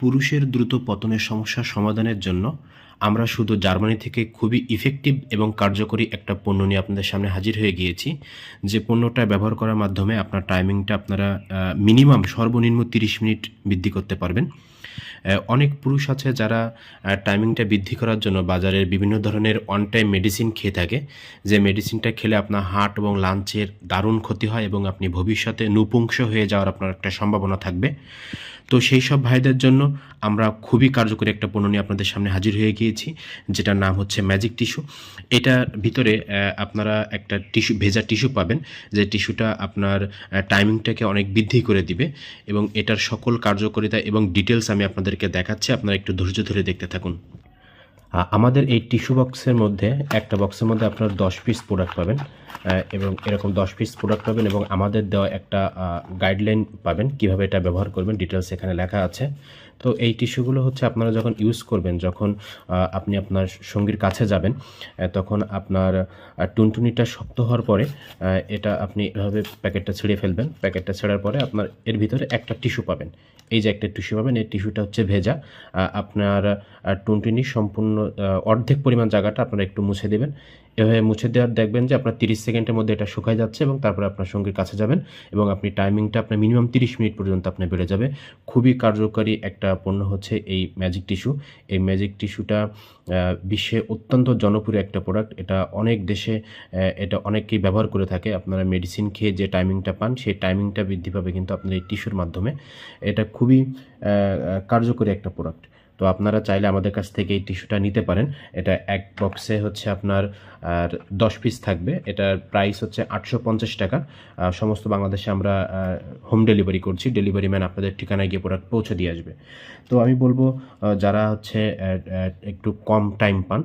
পুরুষের দ্রুত পতনের সমস্যা সমাধানের জন্য আমরা শুধু জার্মানি থেকে খুবই ইফেক্টিভ এবং কার্যকরী একটা পণ্য নিয়ে আপনাদের সামনে হাজির হয়ে গিয়েছি। যে পণ্যটা ব্যবহার করার মাধ্যমে আপনার টাইমিংটা আপনারা মিনিমাম সর্বনিম্ন তিরিশ মিনিট বৃদ্ধি করতে পারবেন। অনেক পুরুষ আছে যারা টাইমিংটা বৃদ্ধি করার জন্য বাজারের বিভিন্ন ধরনের অন টাইম মেডিসিন খেয়ে থাকে। যে মেডিসিনটা খেলে আপনার হার্ট এবং লাঞ্চের দারুণ ক্ষতি হয় এবং আপনি ভবিষ্যতে নপুংস হয়ে যাওয়ার আপনার একটা সম্ভাবনা থাকবে। তো সেই সব ভাইদের জন্য আমরা খুবই কার্যকরী একটা পণ্য নিয়ে আপনাদের সামনে হাজির হয়ে গিয়েছি, যেটার নাম হচ্ছে ম্যাজিক টিস্যু। এটার ভিতরে আপনারা একটা টিস্যু, ভেজা টিস্যু পাবেন, যে টিস্যুটা আপনার টাইমিংটাকে অনেক বৃদ্ধি করে দিবে এবং এটার সকল কার্যকারিতা এবং ডিটেলস আমি আপনাদেরকে দেখাচ্ছি, আপনারা একটু ধৈর্য ধরে দেখতে থাকুন। আমাদের এই টিস্যু বক্সের মধ্যে একটা বক্সের মধ্যে আপনার দশ পিস প্রোডাক্ট পাবেন এবং এরকম দশ পিস প্রোডাক্ট পাবেন এবং আমাদের দেওয়া একটা গাইডলাইন পাবেন কীভাবে এটা ব্যবহার করবেন ডিটেলস এখানে লেখা আছে। তো এই টিস্যুগুলো হচ্ছে আপনারা যখন ইউজ করবেন, যখন আপনি আপনার সঙ্গীর কাছে যাবেন তখন আপনার টুনটুনিটা শক্ত হওয়ার পরে এটা আপনি এভাবে প্যাকেটটা ছিঁড়ে ফেলবেন, প্যাকেটটা ছেড়ার পরে আপনার এর ভিতরে একটা টিস্যু পাবেন। এই যে একটা টিস্যু পাবেন, এই টিস্যুটা হচ্ছে ভেজা। আপনার টুনটুনি সম্পূর্ণ অর্ধেক পরিমাণ জায়গাটা আপনারা একটু মুছে দেবেন। এভাবে মুছে দেওয়ার দেখবেন যে আপনার তিরিশ সেকেন্ডের মধ্যে এটা শুকায় যাচ্ছে এবং তারপরে আপনার সঙ্গীর কাছে যাবেন এবং আপনি টাইমিংটা আপনার মিনিমাম তিরিশ মিনিট পর্যন্ত আপনার বেড়ে যাবে। খুবই কার্যকরী একটা পণ্য হচ্ছে এই ম্যাজিক টিস্যু। এই ম্যাজিক টিস্যুটা বিশ্বে অত্যন্ত জনপ্রিয় একটা প্রোডাক্ট। এটা অনেক দেশে এটা অনেকেই ব্যবহার করে থাকে। আপনারা মেডিসিন খেয়ে যে টাইমিংটা পান, সেই টাইমিংটা বৃদ্ধি পাবে কিন্তু আপনার এই টিস্যুর মাধ্যমে। এটা খুবই কার্যকরী একটা প্রোডাক্ট। তো আপনারা চাইলে আমাদের কাছ থেকে এই টিস্যুটা নিতে পারেন। এটা এক বক্সে হচ্ছে আপনার, আর দশ পিস থাকবে। এটার প্রাইস হচ্ছে আটশো পঞ্চাশ টাকা। সমস্ত বাংলাদেশে আমরা হোম ডেলিভারি করছি। ডেলিভারি ম্যান আপনাদের ঠিকানায় গিয়ে প্রোডাক্ট পৌঁছে দিয়ে আসবে। তো আমি বলব যারা হচ্ছে একটু কম টাইম পান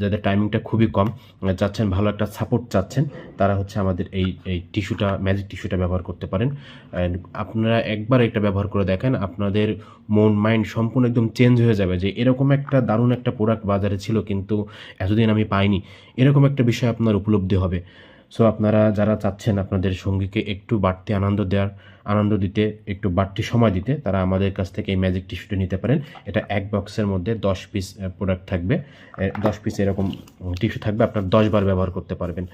যাদের টাইমিংটা খুবই কম যাচ্ছেন চাচ্ছেন, ভালো একটা সাপোর্ট চাচ্ছেন, তারা হচ্ছে আমাদের এই এই টিস্যুটা ম্যাজিক টিস্যুটা ব্যবহার করতে পারেন। আপনারা একবার এটা ব্যবহার করে দেখেন, আপনাদের মন মাইন্ড সম্পূর্ণ একদম চেঞ্জ হয়ে যাবে যে এরকম একটা দারুণ একটা প্রোডাক্ট বাজারে ছিল, কিন্তু এতদিন আমি পাইনি। এরকম একটা বিষয় আপনার উপলব্ধি হবে। সো আপনারা যারা চাচ্ছেন আপনাদের সঙ্গীকে একটু বাড়তি আনন্দ দেওয়ার, আনন্দ দিতে, একটু বাড়তি সময় দিতে, তারা আমাদের কাছ থেকে এই ম্যাজিক টিস্যুটি নিতে পারেন। এটা এক বক্সের মধ্যে দশ পিস প্রোডাক্ট থাকবে। দশ পিস এরকম টিস্যু থাকবে, আপনার দশবার ব্যবহার করতে পারবেন।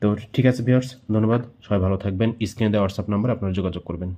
তো ঠিক আছে ভিউয়ার্স ধন্যবাদ। সবাই ভালো থাকবেন। স্ক্রিনে দেওয়া হোয়াটসঅ্যাপ নাম্বার আপনারা যোগাযোগ করবেন।